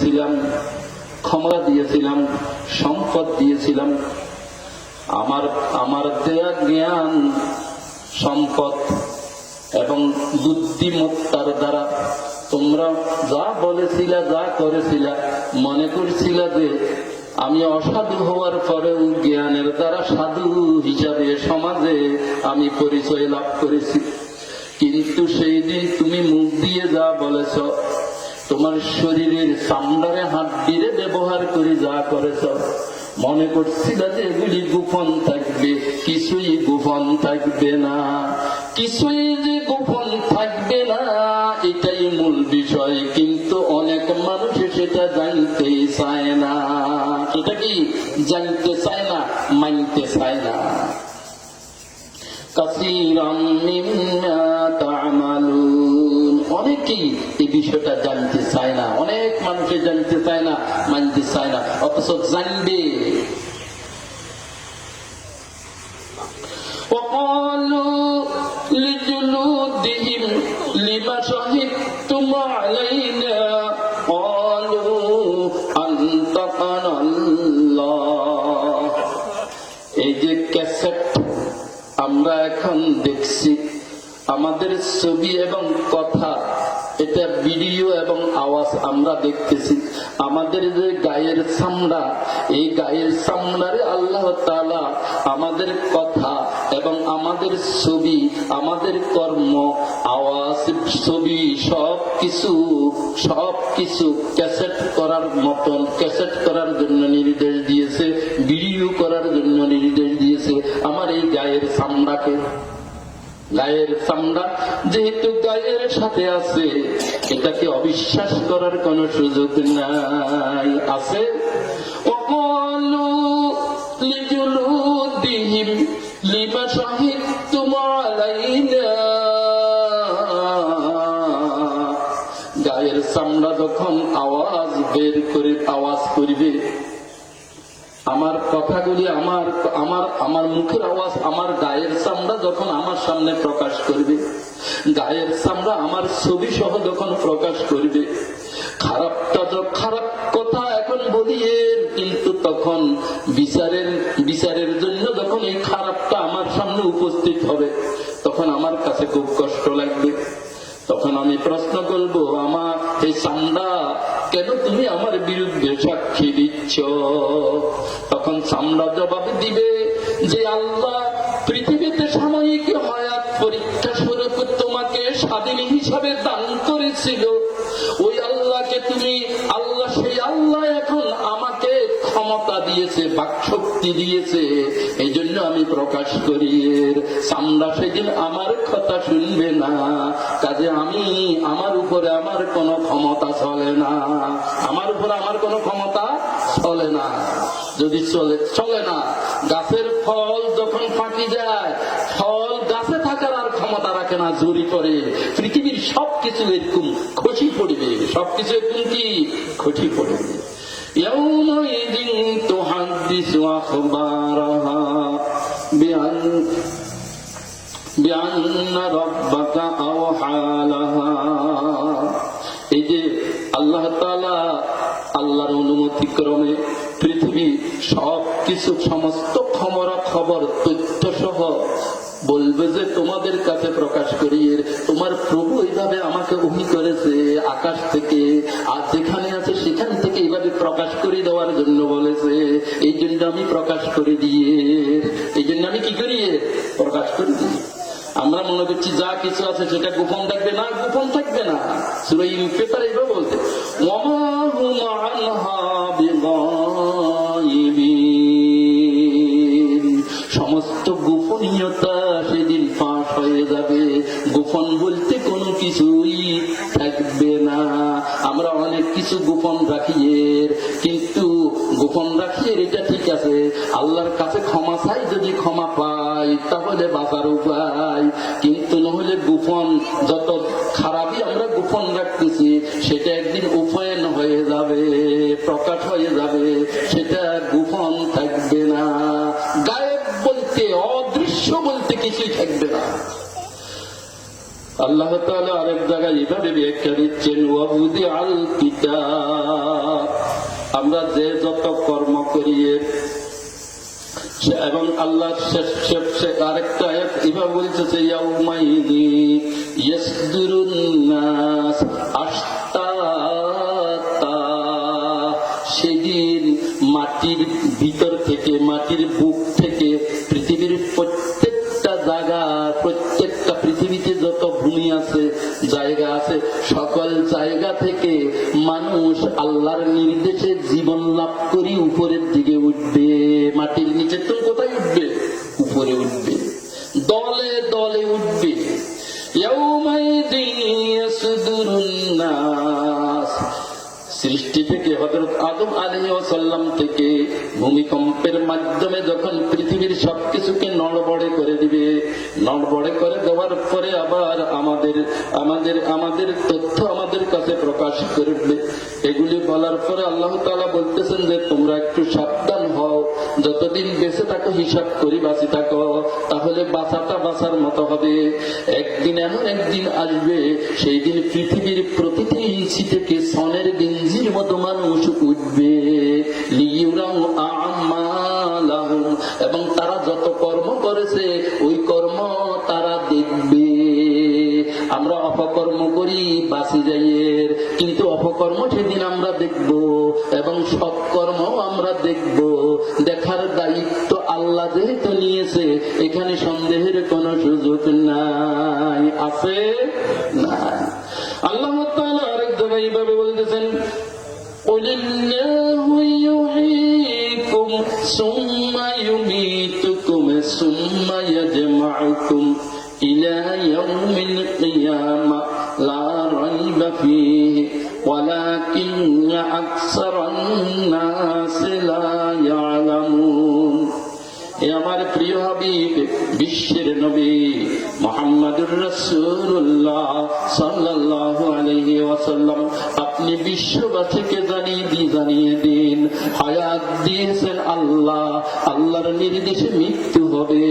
দিয়েছিলাম, ক্ষমতা দিয়েছিলাম, সম্পদ দিয়েছিলাম। আমার আমার দেয়া জ্ঞান, সম্পদ এবং বুদ্ধিমত্তার দ্বারা তোমরা যা বলেছিলা, যা করেছিলা, মনে করছিলা যে আমি অসাধু হওয়ার পরেও জ্ঞানের দ্বারা সাধু হিসাবে সমাজে আমি পরিচয় লাভ করেছি। কিন্তু সেই দিন তুমি মুখ দিয়ে যা বলেছ তোমার শরীরের চামড়ারে হাত দিয়ে ব্যবহার করে যা করেছ, মনে করছিল যে এগুলি গোপন থাকবে, কিছুই গোপন থাকবে না। কিছুই যে গোপন থাকবে না, এটাই মূল বিষয়, কিন্তু অনেক মানুষ সেটা জানতে চায় না। এটা কি জানতে চায় না, মানতে চায় না? তা'মালুন। অনেকেই বিষয়টা জানতে চায় না অনেক মানুষে জানতে চায় না মানতে চায় না অথচ জানবে وقالوا لجلودهم لما شهدتم علينا قالوا أنطقنا الله এই যে ক্যাসেট আমরা এখন দেখছি আমাদের ছবি এবং কথা এটা ভিডিও এবং আওয়াজ আমরা দেখতেছি। আমাদের যে গায়ের চামড়া, এই গায়ের চামড়ারে আল্লাহ তালা আমাদের কথা এবং আমাদের ছবি, আমাদের কর্ম, আওয়াজ, ছবি সব কিছু সব কিছু ক্যাসেট করার মতন, ক্যাসেট করার জন্য নির্দেশ দিয়েছে, ভিডিও করার জন্য নির্দেশ দিয়েছে আমার এই গায়ের চামড়াকে। গায়ের চামড়া যেহেতু গায়ের সাথে আছে, এটাকে অবিশ্বাস করার কোন সুযোগ নাই। আছে? গায়ের চামড়া যখন আওয়াজ বের করে আওয়াজ করবে আমার কথাগুলি আমার আমার আমার মুখের আওয়াজ আমার গায়ের চামড়া যখন আমার সামনে প্রকাশ করবে, গায়ের চামড়া আমার ছবি সহ যখন প্রকাশ করবে, খারাপটা তো খারাপ কথা এখন বলি এর কিন্তু তখন বিচারের বিচারের জন্য যখন এই খারাপটা আমার সামনে উপস্থিত হবে, তখন আমার কাছে খুব কষ্ট লাগবে। তখন আমি প্রশ্ন করব, আমার এই চামড়া কেন তুমি আমার বিরুদ্ধে সাক্ষী দিচ্ছ? তখন সাম্রাজ্য জবাব দিবে যে আল্লাহ, পৃথিবীতে সাময়িক হয়াত পরীক্ষা স্বরূপ তোমাকে স্বাধীন হিসাবে দান করেছিল। দিয়েছে বাকশক্তি দিয়েছে এই জন্য আমি প্রকাশ করি এর সামরা সেদিন আমার কথা শুনবে না কাজে আমি আমার উপরে আমার কোনো ক্ষমতা চলে না আমার উপরে আমার কোনো ক্ষমতা চলে না যদি চলে চলে না গাছের ফল যখন ফাঁকি যায় ফল গাছে থাকার আর ক্ষমতা রাখে না জোরি করে পৃথিবীর সবকিছু এরকম খসি পড়বে সবকিছু এরকম কি খসি পড়বে يومئذ تحدث أخبارها بأن بأن ربك أوحى لها এই যে আল্লাহ তালা আল্লাহর অনুমতি ক্রমে পৃথিবী সব কিছু সমস্ত খবরা খবর তথ্য সহ বলবে যে তোমাদের কাছে প্রকাশ করি এর তোমার প্রভু এইভাবে আমাকে উহি করেছে আকাশ থেকে আর যেখানে আছে সেখান থেকে এইভাবে প্রকাশ করে দেওয়ার জন্য বলেছে। এই জন্য আমি প্রকাশ করে দিয়ে, এই জন্য আমি কি করি? প্রকাশ করে দিই আমরা মনে করছি যা কিছু আছে সেটা গোপন থাকবে না, গোপন থাকবে না। সুরাই পেপার এইভাবে বলতে ওয়ামা আল্লাহর কাছে ক্ষমা চাই, যদি ক্ষমা পাই, তাহলে বাঁচার উপায় কিন্তু নহলে গোপন যত খারাপই আমরা গোপন রাখতেছি, সেটা একদিন উপায়ন হয়ে যাবে, প্রকাশ হয়ে যাবে, সেটা গোপন থাকবে না। গায়েব বলতে, অদৃশ্য বলতে কিছুই থাকবে না। আল্লাহ তাআলা আরেক জায়গায় এভাবে ব্যাখ্যা দিচ্ছেন আমরা যে যত কর্ম করি এবং আল্লাহ আরেকটা এভাবে বলতেছে সেদিন মাটির ভিতর থেকে, মাটির বুক থেকে পৃথিবীর প্রত্যেকটা জায়গা, প্রত্যেকটা পৃথিবীতে যত ভূমি আছে, জায়গা আছে, সকল জায়গা থেকে মানুষ আল্লাহর নির্দেশে জীবন লাভ করি উপরের দিকে উঠবে। সৃষ্টি থেকে হজরত আদম আলী সাল্লাম থেকে ভূমিকম্পের মাধ্যমে যখন পৃথিবীর সবকিছুকে নড়বড়ে করে দিবে, নড়বড়ে করে দেওয়ার পরে আবার আমাদের আমাদের আমাদের তথ্য আমাদের কাছে প্রকাশ করবে। এগুলি বলার পরে আল্লাহ তালা বলতেছেন যে, তোমরা একটু সাবধান যতদিন বেঁচে থাকো, হিসাব করি বাঁচি থাকো, তাহলে বাঁচাটা বাঁচার মতো হবে। একদিন এমন একদিন আসবে সেই দিন পৃথিবীর প্রতিটি ইঞ্চি থেকে সনের গেঞ্জির মতো মানুষ উঠবে। এবং তারা যত কর্ম করেছে, ওই কর্ম তারা দেখবে। আমরা অপকর্ম করি বাসি যাইয়ের কিন্তু অপকর্ম সেদিন আমরা দেখব এবং সৎকর্ম আমরা দেখব দেখার দায়িত্ব আল্লাহ যেহেতু নিয়েছে এখানে সন্দেহের কোনো সুযোগ নাই আছে নাই আল্লাহ তাআলা আরেক জায়গায় এইভাবে বলতেছেন قل الله يحييكم ثم يميتكم ثم يجمعكم إلى يوم القيامة لا ريب فيه ولكن أكثر الناس বিশ্বের নবী মোহাম্মদুর রসুল্লাহ সাল্লাহ আলহি ওয়াসাল্লাম, আপনি বিশ্ববাসীকে জানিয়ে দিয়ে জানিয়ে দিন, হায়াত দিয়েছেন আল্লাহ, আল্লাহর নির্দেশে মৃত্যু হবে।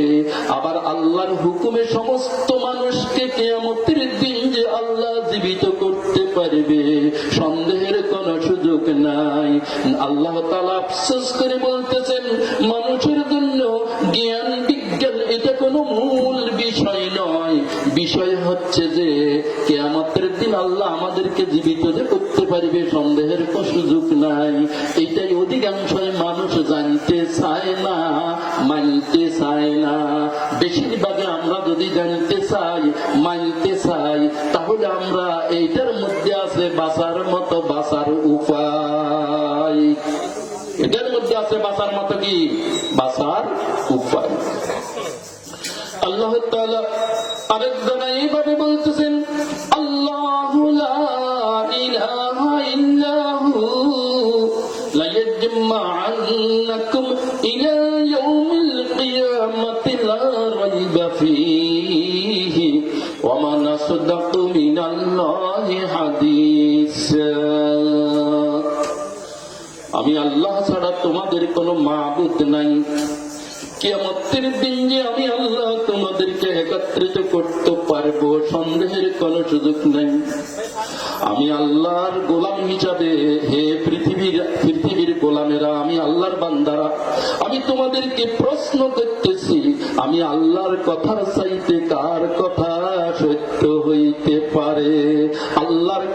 আবার আল্লাহর হুকুমে সমস্ত মানুষকে কেয়ামতের দিন যে আল্লাহ জীবিত করতে পারবে, সন্দেহের কোনো সুযোগ নাই। আল্লাহ তালা আফসোস করে বলতেছেন, মানুষের জন্য জ্ঞান বিষয় হচ্ছে যে, কেয়ামতের দিন আল্লাহ আমাদেরকে জীবিত যে করতে পারবে সন্দেহের কোনো সুযোগ নাই। এটাই অধিকাংশ মানুষ জানতে চায় না, মানতে চায় না। বেশিরভাগে আমরা যদি জানতে চাই, মানতে চাই, তাহলে আমরা এইটার মধ্যে আছে বাঁচার মতো বাঁচার উপায়। এটার মধ্যে আছে বাঁচার মতো কি? বাঁচার উপায়। আল্লাহ আরেক জায়গায় এইভাবে বলতেছেন আল্লাহ ইলাহা ইল্লাহু ليجمعنكم إلى يوم القيامة لا ريب فيه ومن أصدق من الله حديثا আমি আল্লাহ ছাড়া তোমাদের কোনো মাবুদ নাই কেমতের দিন যে আমি আল্লাহ তোমাদেরকে একত্রিত করতে পারব, সন্দেহের কোনো সুযোগ নাই। আমি আল্লাহর গোলাম হিসাবে, হে পৃথিবীর পৃথিবীর গোলামেরা, আমি আল্লাহর বান্দারা, আমি তোমাদেরকে প্রশ্ন করতেছি, আমি আল্লাহর কথার চাইতে কার কথা সত্য হইতে পারে? আল্লাহর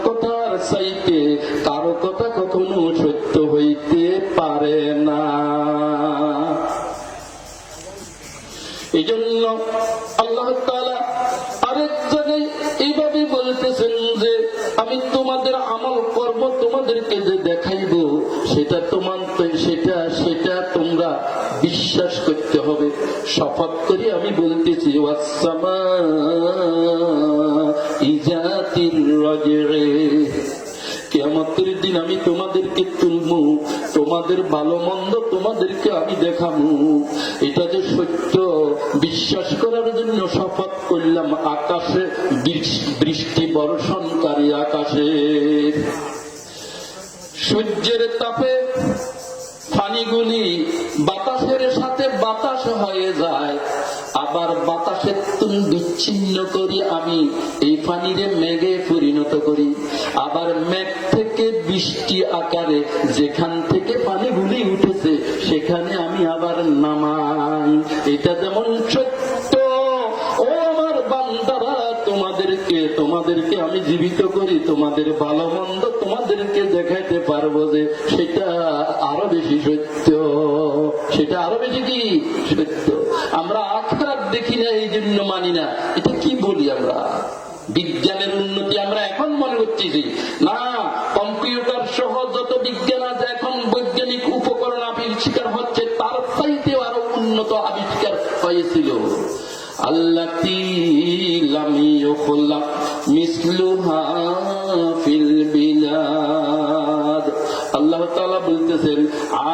সেটা তোমার সেটা সেটা তোমরা বিশ্বাস করতে হবে। শপথ করে আমি বলতেছি রজরে। কেয়ামতের দিন আমি তোমাদেরকে তুলবো, তোমাদের ভালো মন্দ তোমাদেরকে আমি দেখাবো। এটা যে সত্য, বিশ্বাস করার জন্য শপথ করলাম, আকাশে বৃষ- বৃষ্টি বর্ষণকারী সূর্যের তাপে পানিগুলি বাতাসের সাথে বাতাস হয়ে যায়। আবার বাতাসের তুন বিচ্ছিন্ন করি আমি, এই পানিরে মেঘে পরিণত করি। আবার মেঘ থেকে বৃষ্টি আকারে যেখান থেকে পানিগুলি উঠেছে, সেখানে আমি আবার নামাই। এটা যেমন সত্য ও আমার বান্দারা তোমাদেরকে তোমাদেরকে আমি জীবিত করি, তোমাদের ভালো মন্দ তোমাদেরকে দেখাইতে পারব যে সেটা আরও বেশি সত্য। সেটা আরও বেশি কি? সত্য। আমরা আখরাত দেখি না, এই জন্য মানি না। এটা কি বলি আমরা? বিজ্ঞানের উন্নতি আমরা এখন মনে করতেছি। না, কম্পিউটার সহ যত বিজ্ঞান আছে, এখন বৈজ্ঞানিক উপকরণ আবিষ্কার হচ্ছে, তার চাইতেও আরও উন্নত আবিষ্কার হয়েছিল। ইউখলাক আল্লাহ বলতেছেন,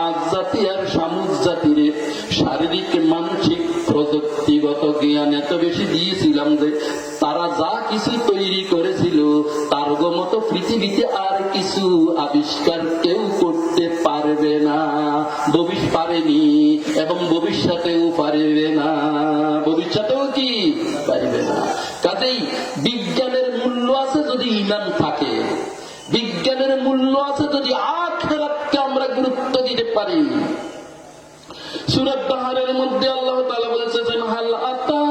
আজ জাতি আর সামুদ শারীরিক, মানসিক, প্রযুক্তিগত জ্ঞান এত বেশি দিয়েছিলাম যে তারা যা কিছু তৈরি করেছিল, তার মতো পৃথিবীতে আর কিছু আবিষ্কার কেউ করতে পারবে না ভবিষ্য পারেনি এবং ভবিষ্যতেও পারবে না। মূল্য আছে যদি আখেরাতকে আমরা গুরুত্ব দিতে পারি। সুরত বাহারের মধ্যে আল্লাহ তাআলা বলেছেন হাল আতা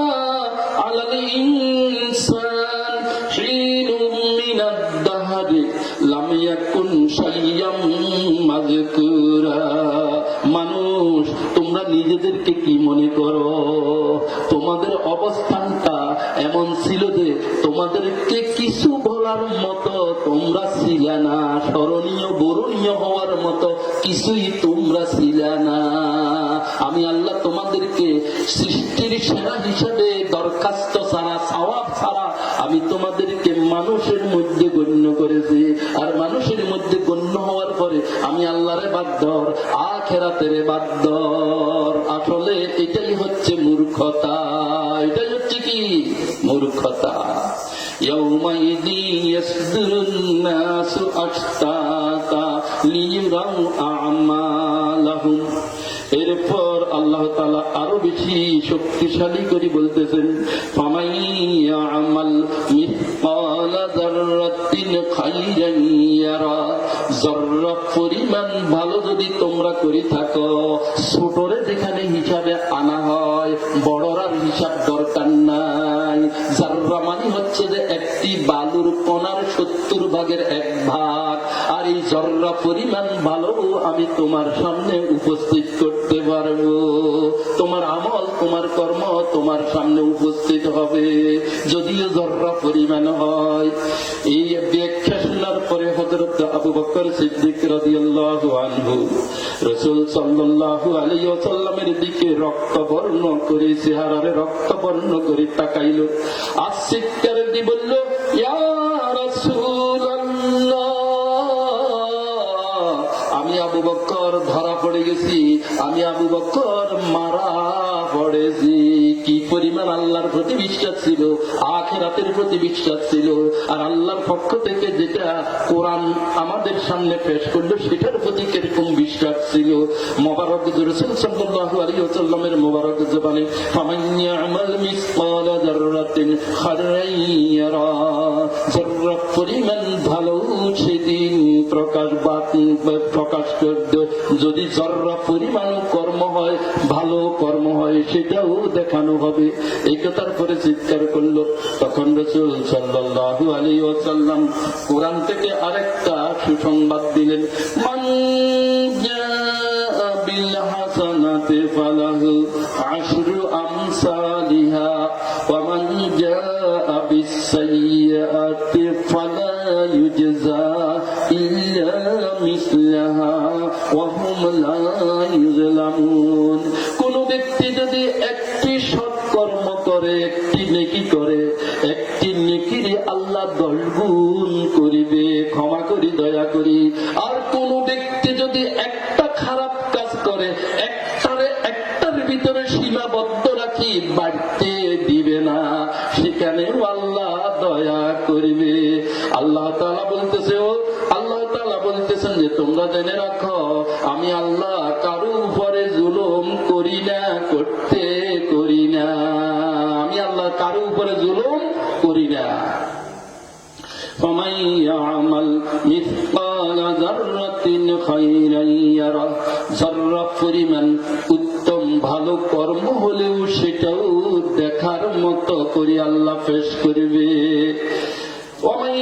মানুষ, তোমরা নিজেদেরকে কি মনে করো? তোমাদের অবস্থানটা এমন ছিল যে তোমাদেরকে কিছু বলার মতো তোমরা ছিলে না স্মরণীয় বরণীয় হওয়ার মতো কিছুই তোমরা ছিলে না আমি আল্লাহ তোমাদেরকে সৃষ্টির সেরা হিসাবে দরখাস্ত ছাড়া সওয়াব ছাড়া আমি তোমাদেরকে মানুষের মধ্যে গণ্য করেছি আর মানুষের মধ্যে গণ্য হওয়ার পরে আমি আল্লাহরে বাদ্যর আখেরাতের বাদ্যর আসলে এটাই হচ্ছে মূর্খতা এটাই হচ্ছে কি মূর্খতা يومئذ يصدر الناس أشتاتا ليروا أعمالهم এরপর আল্লাহ তালা আরো বেশি শক্তিশালী করে বলতেছেন ফামাইয়ামাল মিসকালা যাররাতিন খাইরান ইয়ারা জর্রা পরিমাণ ভালো যদি তোমরা করে থাকো ছোটরে যেখানে হিসাবে কণার সত্তর ভাগের এক ভাগ। আর এই জর্রা পরিমাণ ভালো আমি তোমার সামনে উপস্থিত করতে পারব। তোমার আমল, তোমার কর্ম তোমার সামনে উপস্থিত হবে। যদিও জর্রা পরিমাণ হয়। এই ব্যাখ্যা শোনার পরে হজরত আবু বকর সিদ্দিক রাদিয়াল্লাহু রাসূল সাল্লাল্লাহু আলাইহি ওয়াসাল্লামের দিকে রক্তবর্ণ করে, চেহারারে রক্তবর্ণ করে তাকাইল। আর চিৎকার দিয়ে বলল, ইয়া গেছি আমি আবু বক্কর মারা পড়েছি। কি পরিমাণ আল্লাহর প্রতি বিশ্বাস ছিল, আখেরাতের প্রতি বিশ্বাস ছিল। আর আল্লাহর পক্ষ থেকে যেটা কোরআন আমাদের সামনে পেশ করল, সেটার প্রতি কীরকম বিশ্বাস ছিল? মোবারক রসুল সাল্লাল্লাহু আলাইহি ওয়াসাল্লামের মোবারক জবানে, ফামান মিসকালা যাররাতিন খায়রান ইয়ারা। পরিমাণ ভালো সেদিন প্রকাশ প্রকাশ করবে। যদি জর্রা পরিমাণ কর্ম হয়, ভালো কর্ম হয়, সেটাও দেখানো হবে। এই কথার পরে চিৎকার করল। তখন রসুল সাল্লাহু আলী ওসাল্লাম কোরআন থেকে আরেকটা সুসংবাদ দিলেন। মিসলাহা ওয়া হুম লা কোন ব্যক্তি যদি একটি সৎকর্ম করে, একটি নেকি করে, একটি নেকিরে আল্লাহ দশ করিবে, ক্ষমা করি, দয়া করি। আর কোন ব্যক্তি যদি একটা খারাপ কাজ করে, একটারে একটার ভিতরে সীমাবদ্ধ রাখি, বাড়তে দিবে না। আমি আল্লাহ কারো উপরে জুলুম করি না করতে করি না কারো উপরে জুলুম করি না فمن يعمل مثقال ذرة خيرا يره জর্রা পরিমাণ উত্তম ভালো কর্ম হলেও সেটাও দেখার মতো করে আল্লাহ পেশ করবে ومن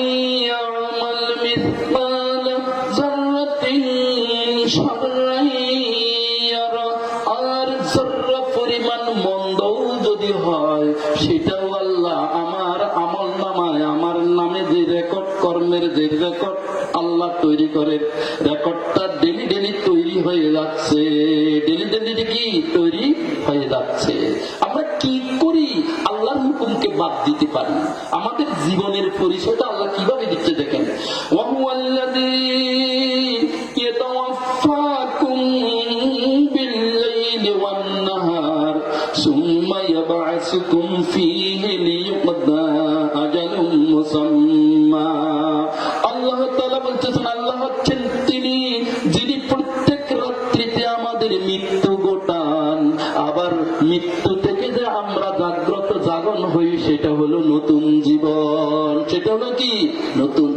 তৈরি করে। রেকর্ডটা ডেলি ডেলি তৈরি হয়ে যাচ্ছে। ডেলি ডেলি কি? তৈরি হয়ে যাচ্ছে। আমরা কি করি? আল্লাহর হুকুমকে বাদ দিতে পারি। আমাদের জীবনের পরিচয়টা আল্লাহ কীভাবে দিচ্ছে দেখেন? কি নতুন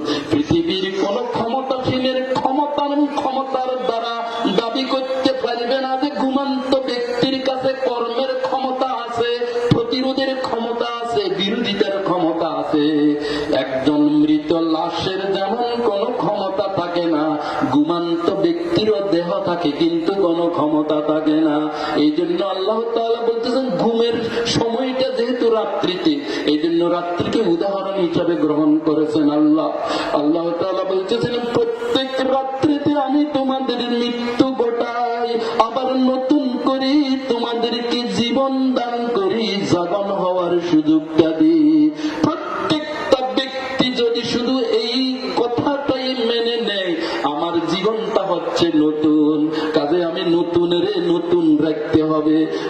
থাকে কিন্তু কোনো ক্ষমতা থাকে না। এই জন্য আল্লাহ তাআলা বলতেছেন, ঘুমের সময়টা যেহেতু রাত্রিতে এই জন্য রাত্রিকে উদাহরণ হিসাবে গ্রহণ করেছেন আল্লাহ। আল্লাহ তাআলা বলতেছেন, প্রত্যেক রাত্রিতে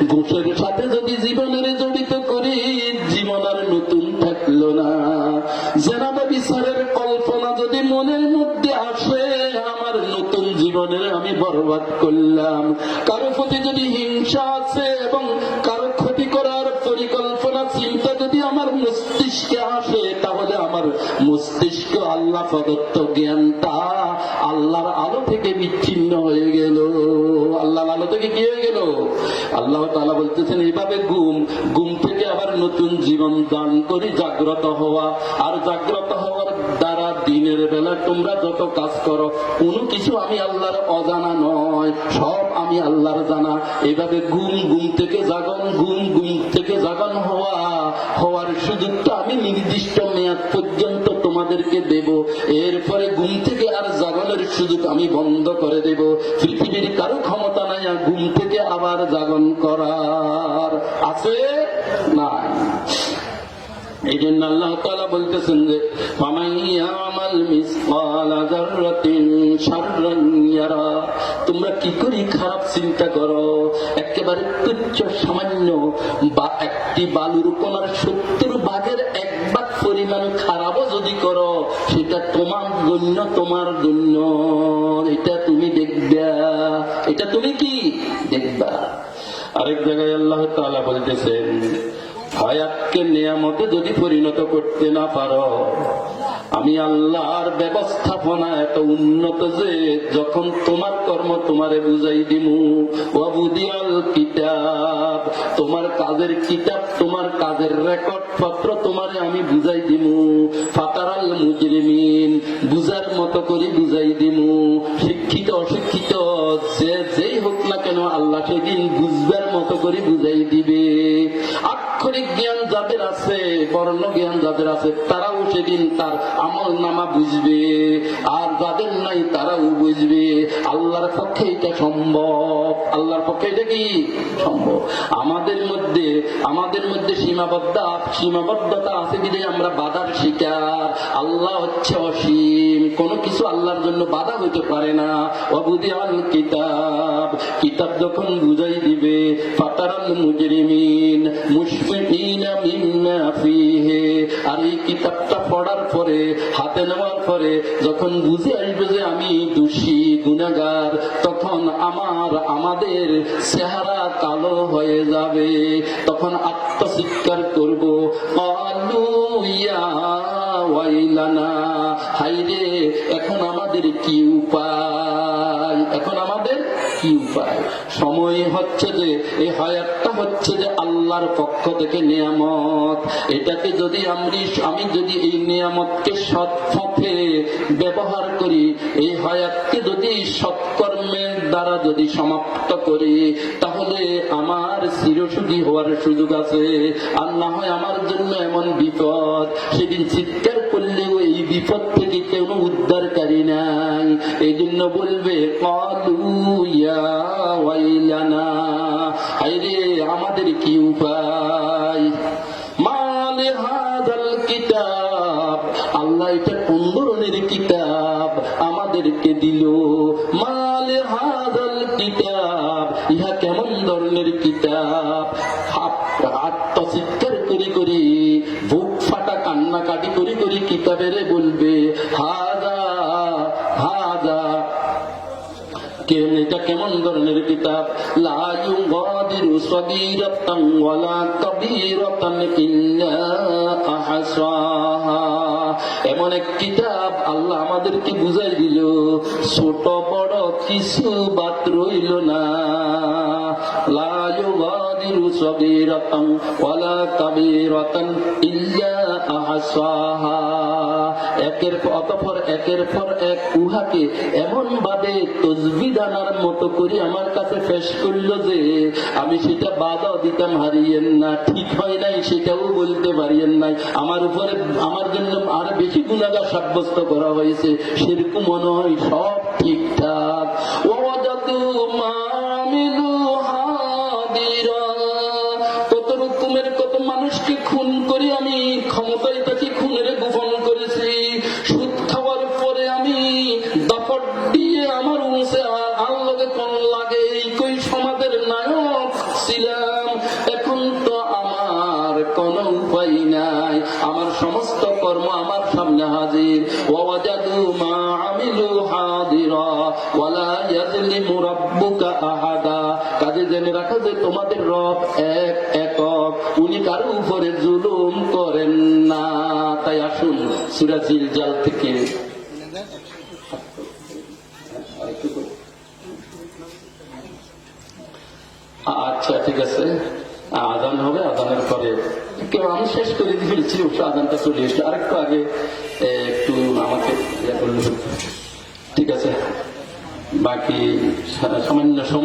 ঘুষের সাথে যদি জীবনের জড়িত করি, জীবন আর নতুন থাকল না। জেনাবা বিচারের কল্পনা যদি মনের মধ্যে আসে, আমার নতুন জীবনের আমি বরবাদ করলাম। কারও প্রতি যদি হিংসা আছে এবং কারও ক্ষতি করার পরিকল্পনা, চিন্তা যদি আমার মস্তিষ্কে আমার মস্তিষ্ক আল্লাহ প্রদত্ত জ্ঞানটা আল্লাহর আলো থেকে বিচ্ছিন্ন হয়ে গেল। আল্লাহর আলো থেকে কি হয়ে গেল? আল্লাহ তালা বলতেছেন এইভাবে ঘুম ঘুম থেকে আবার নতুন জীবন দান করি, জাগ্রত হওয়া। আর জাগ্রত দ্বারা দিনের বেলা তোমরা যত কাজ করো, কোনো কিছু আমি আল্লাহর অজানা নয়, সব আমি আল্লাহর জানা। এভাবে ঘুম গুম থেকে জাগন ঘুম ঘুম থেকে জাগন হওয়া, হওয়ার সুযোগটা আমি নির্দিষ্ট মেয়াদ পর্যন্ত তোমাদেরকে দেব। এরপরে ঘুম থেকে আর জাগনের সুযোগ আমি বন্ধ করে দেব। পৃথিবীর কারও ক্ষমতা নাই আর ঘুম থেকে আবার জাগন করার আছে? নাই। এই জন্য আল্লাহ বলতেছেন যে তোমরা কি করি খারাপ চিন্তা করো? একেবারে তুচ্ছ, সামান্য বা একটি বালুর কোনার সত্তর ভাগের এক ভাগ পরিমাণ খারাপও যদি করো, সেটা তোমার জন্য তোমার জন্য। এটা তুমি দেখবা। এটা তুমি কি? দেখবা। আরেক জায়গায় আল্লাহ তাআলা বলতেছেন হায়াতকে নিয়ামতে যদি পরিণত করতে না পারো, আমি আল্লাহর ব্যবস্থাপনা এত উন্নত যে যখন তোমার কর্ম তোমারে বুঝাই দিমু। ওয়াবুদিয়াল কিতাব, তোমার কাজের কিতাব, তোমার কাজের রেকর্ড পত্র তোমারে আমি বুঝাই দিমু। ফাতারাল মুজরিমিন, বুঝার মতো করে বুঝাই দিমু। শিক্ষিত, অশিক্ষিত, যে যেই হোক না কেন আল্লাহ সেদিন বুঝবার মতো করে বুঝাই দিবে। আক্ষরিক জ্ঞান যাদের আছে, বর্ণ জ্ঞান যাদের আছে, তারাও সেদিন তার আমল নামা বুঝবে। আর যাদের তারাও বুঝবে। আল্লাহর পক্ষে এটা সম্ভব। আল্লাহর পক্ষে এটা কি? সম্ভব। আমাদের মধ্যে আমাদের মধ্যে সীমাবদ্ধ সীমাবদ্ধতা আছে বিধে আমরা বাধার শিকার। আল্লাহ হচ্ছে অসীম। কোনো কিছু আল্লাহর জন্য বাধা হইতে পারে না। অবুদি আল কিতাব। কিতাব যখন বুঝাই দিবে, ফাতারাল মুজরিমিন, মুশফিকিনা মিম্মা ফিহি। আর এই কিতাবটা পড়ার পরে, হাতে নেওয়ার পরে, যখন বুঝে আসবে যে আমি দোষী, গুনাহগার, তখন আমার, আমাদের চেহারা কালো হয়ে যাবে। তখন আত্মচিৎকার করব হাইরে এখন আমাদের কি উপায়? এখন আমাদের কি উপায় সময় হচ্ছে যে, এই হায়াতটা হচ্ছে যে আল্লাহর পক্ষ থেকে নিয়ামত। এটাকে যদি আমি আমি যদি এই নিয়ামতকে সৎ পথে ব্যবহার করি, এই হায়াতকে যদি সৎকর্মের দ্বারা যদি সমাপ্ত করি, তাহলে আমার চিরসুখী হওয়ার সুযোগ আছে। আর না হয় আমার জন্য এমন বিপদ। সেদিন চিৎকার করলেও এই বিপদ থেকে কেউ উদ্ধারকারী নাই। এই জন্য বলবে ইয়া আমাদের কি উপায়? মালে হাদাল কিতাব, আল্লাহ এটা কোন ধরনের কিতাব আমাদেরকে দিল। মালে হাদাল কিতাব, ইহা কেমন ধরনের কিতাব? আত্মচিৎকার করি করি, বুক ফাটা কান্নাকাটি করি করি কিতাবের বলবে, হাদা হাদা কেন এটা কেমন ধরনের কিতাব? এমন এক কিতাব আল্লাহ আমাদেরকে বুঝাই দিল, ছোট, বড় কিছু বাদ রইল না। লা ইউগাদিরু সগীরাতান ওয়ালা কাবীরাতান ইল্লা আহসাহা। একের পর, অতঃপর একের পর এক উহাকে এমন ভাবে তসবি দানার মতো করে আমার কাছে পেশ করল যে, আমি সেটা বাধাও দিতাম, হারিয়েন না। ঠিক হয় নাই, সেটাও বলতে পারিয়েন নাই। আমার উপরে, আমার জন্য আর বেশি গুণাগার সাব্যস্ত করা হয়েছে। সেরকম মনে হয় সব ঠিকঠাক। ওয়াজাদু মা আমিলু যে তোমাদের রব এক একক, উনি কারও উপরে জুলুম করেন না। তাই আসুন সুরাজিল জাল থেকে। আচ্ছা ঠিক আছে। আদান হবে, আদানের পরে কেউ আমি শেষ করে দিয়েছি আদানটা চলে এসছে আরেকটু আগে একটু আমাকে ইয়ে। ঠিক আছে। বাকি সামান্য সময়